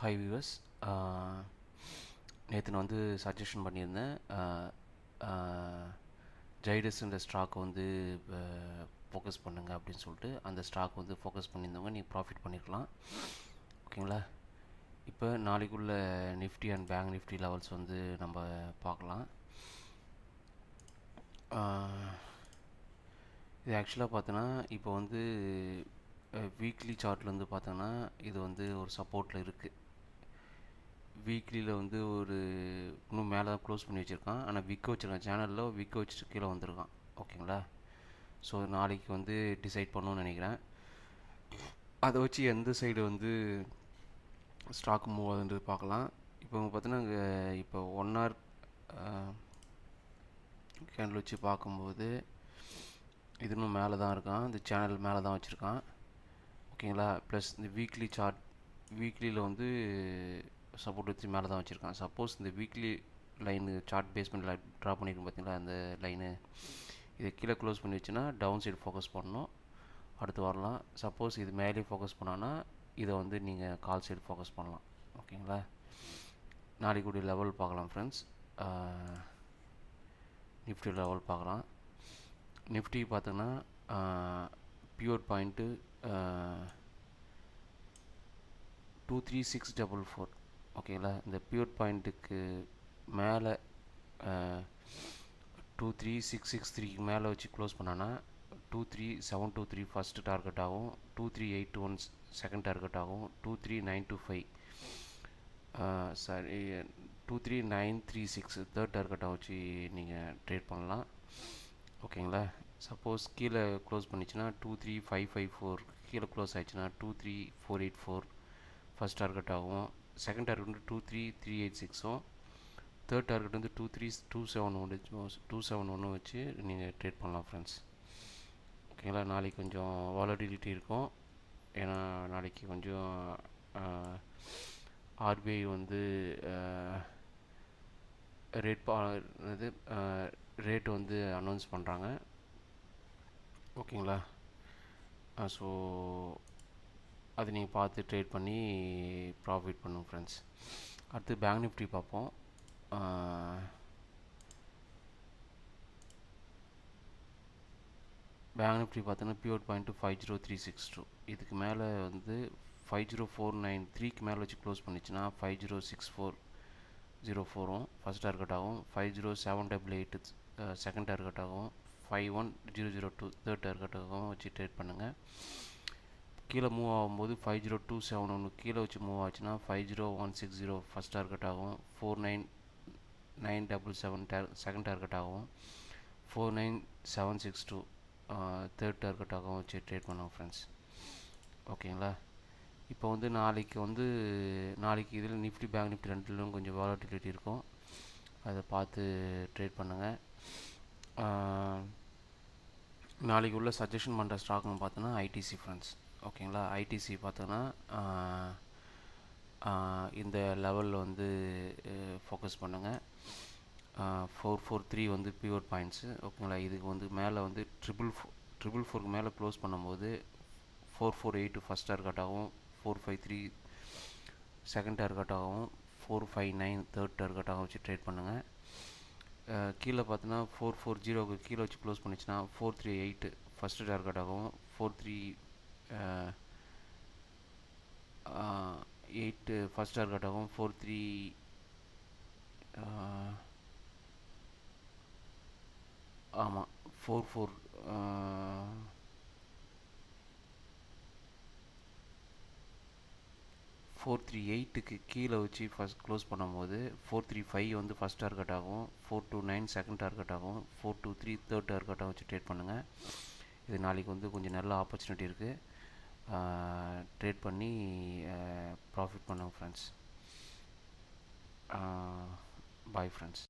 Hi viewers நேற்று நான் வந்து சஜஷன் பண்ணியிருந்தேன். ஜைடஸ் இந்த ஸ்டாக் வந்து uh, ஃபோக்கஸ் பண்ணுங்கள் அப்படின்னு சொல்லிட்டு அந்த ஸ்டாக் வந்து ஃபோக்கஸ் பண்ணியிருந்தவங்க நீங்கள் ப்ராஃபிட் பண்ணிக்கலாம். ஓகேங்களா இப்போ நாளைக்குள்ள Nifty and Bank Nifty levels வந்து நம்ம பார்க்கலாம். Uh, இது ஆக்சுவலாக பார்த்தோன்னா இப்போ வந்து வீக்லி சார்ட்டில் வந்து பார்த்தோன்னா இது வந்து ஒரு சப்போர்ட்டில் இருக்குது வீக்லியில் வந்து ஒரு இன்னும் மேலே தான் க்ளோஸ் பண்ணி வச்சுருக்கான். ஆனால் விற்க வச்சுருக்கான் சேனலில் விற்க வச்சுட்டு கீழே வந்திருக்கான். ஓகேங்களா? ஸோ நாளைக்கு வந்து டிசைட் பண்ணணும்னு நினைக்கிறேன். அதை வச்சு எந்த சைடு வந்து ஸ்டாக் மூவ் ஆகுதுன்றது பார்க்கலாம். இப்போ பார்த்தீங்கன்னா அங்கே இப்போ ஒன் ஹவர் கேண்டில் வச்சு பார்க்கும்போது இது இன்னும் மேலே தான் இருக்கான். இந்த சேனல் மேலே தான் வச்சுருக்கான். ஓகேங்களா? ப்ளஸ் இந்த வீக்லி சார்ட் வீக்லியில் வந்து சப்போர்ட் வச்சு மேலே தான் வச்சுருக்கான் சப்போஸ் இந்த வீக்லி லைனு சார்ட் பேஸ்மெண்ட்டில் ட்ரா பண்ணியிருக்கோம் பார்த்தீங்களா? அந்த லைனு இதை கீழே க்ளோஸ் பண்ணி வச்சுன்னா டவுன் சைடு ஃபோக்கஸ் பண்ணணும். அடுத்து வரலாம். சப்போஸ் இது மேலே ஃபோக்கஸ் பண்ணான்னா இதை வந்து நீங்கள் கால் சைடு ஃபோக்கஸ் பண்ணலாம். ஓகேங்களா? நாளைக்கு கூடிய லெவல் பார்க்கலாம் ஃப்ரெண்ட்ஸ் நிஃப்டி லெவல் பார்க்கலாம். நிஃப்டி பார்த்தோன்னா pure point two three six double four ஓகேங்களா இந்த பியூர் பாயிண்ட்டுக்கு மேலே டூ த்ரீ சிக்ஸ் சிக்ஸ் த்ரீக்கு மேலே வச்சு க்ளோஸ் பண்ணான்னா two three seven two three first target ஆகும் two three eight two one second target ஆகும் two three nine two five sorry two three nine three six third டார்கெட்டாக வச்சு நீங்கள் trade பண்ணலாம். ஓகேங்களா சப்போஸ் கீழே close பண்ணிச்சுன்னா two three five five four கீழே close ஆயிடுச்சுன்னா two three four eight four first target ஆகும். Second target வந்து டூ த்ரீ த்ரீ எயிட் சிக்ஸும் தேர்ட் டார்கெட் வந்து டூ த்ரீ டூ செவன் ஒன்று டூ செவன் ஒன்று வச்சு நீங்கள் ட்ரேட் பண்ணலாம் ஃப்ரெண்ட்ஸ் ஓகேங்களா நாளைக்கு கொஞ்சம் வாலடிலிட்டி இருக்கும். ஏன்னா நாளைக்கு கொஞ்சம் ஆர்பிஐ வந்து ரேட் பா இது ரேட் வந்து அனௌன்ஸ் பண்ணுறாங்க ஓகேங்களா ஸோ அதை நீங்கள் பார்த்து ட்ரேட் பண்ணி ப்ராஃபிட் பண்ணுங்க ஃப்ரெண்ட்ஸ் அடுத்து பேங்க் நிஃப்டி பார்ப்போம். பேங்க் நிஃப்டி பார்த்தீங்கன்னா pure point five zero three six two இதுக்கு மேலே வந்து ஃபைவ் ஜீரோ ஃபோர் நைன் த்ரீக்கு மேலே வச்சு close பண்ணிச்சுன்னா five zero six four zero ஃபோரும் first target ஆகும். Five zero seven double eight second target ஆகும். Five one zero zero two third டார்கெட்டாகவும் வச்சு trade பண்ணுங்கள் கீழே மூவ் ஆகும்போது ஃபைவ் ஜீரோ டூ செவன் ஒன்று கீழே வச்சு மூவ் ஆச்சுன்னா five zero one six zero first target ஆகும். Four nine nine double seven dare second target ஆகும். Four nine seven six two third ஆகும் வச்சு ட்ரேட் பண்ணுவோம் ஃப்ரெண்ட்ஸ் ஓகேங்களா? இப்போ வந்து நாளைக்கு வந்து நாளைக்கு இதில் நிஃப்டி பேங்க் நிஃப்டி ரெண்டுலையும் கொஞ்சம் வாலட்டிலிட்டி இருக்கும். அதை பார்த்து ட்ரேட் பண்ணுங்கள் நாளைக்கு உள்ள சஜஷன் பண்ணுற ஸ்டாக்னு பார்த்தோன்னா ஐடிசி ஃப்ரெண்ட்ஸ் ஓகேங்களா? ஐடிசி பார்த்தோன்னா இந்த லெவலில் வந்து ஃபோக்கஸ் பண்ணுங்கள் ஃபோர் ஃபோர் த்ரீ வந்து பியூர் பாயிண்ட்ஸு ஓகேங்களா? இதுக்கு வந்து மேலே வந்து ட்ரிபிள் ஃபோ ட்ரிபிள் ஃபோருக்கு மேலே க்ளோஸ் பண்ணும்போது four four eight first target ஆகும். Four five three second target ஆகும். Four five nine third target ஆகும் வச்சு ட்ரேட் பண்ணுங்கள் கீழே பார்த்தோன்னா ஃபோர் ஃபோர் ஜீரோவுக்கு கீழே வச்சு close பண்ணிச்சுன்னா four three eight first target ஆகும். Four three eight first target ஆகும் ஃபோர் த்ரீ ஆமாம் ஃபோர் ஃபோர் ஃபோர் த்ரீ எயிட்டுக்கு கீழே வச்சு ஃபஸ்ட் க்ளோஸ் பண்ணும்போது ஃபோர் த்ரீ ஃபைவ் வந்து ஃபஸ்ட் டார்கெட் ஆகும் four two nine second target ஆகும் ஃபோர் டூ த்ரீ தேர்ட் டார்கெட்டாக வச்சு ட்ரேட் பண்ணுங்கள் இது நாளைக்கு வந்து கொஞ்சம் நல்ல ஆப்பர்ச்சுனிட்டி இருக்குது ட்ரேட் பண்ணி ப்ராஃபிட் பண்ணுங்க ஃப்ரெண்ட்ஸ் பாய் ஃப்ரெண்ட்ஸ்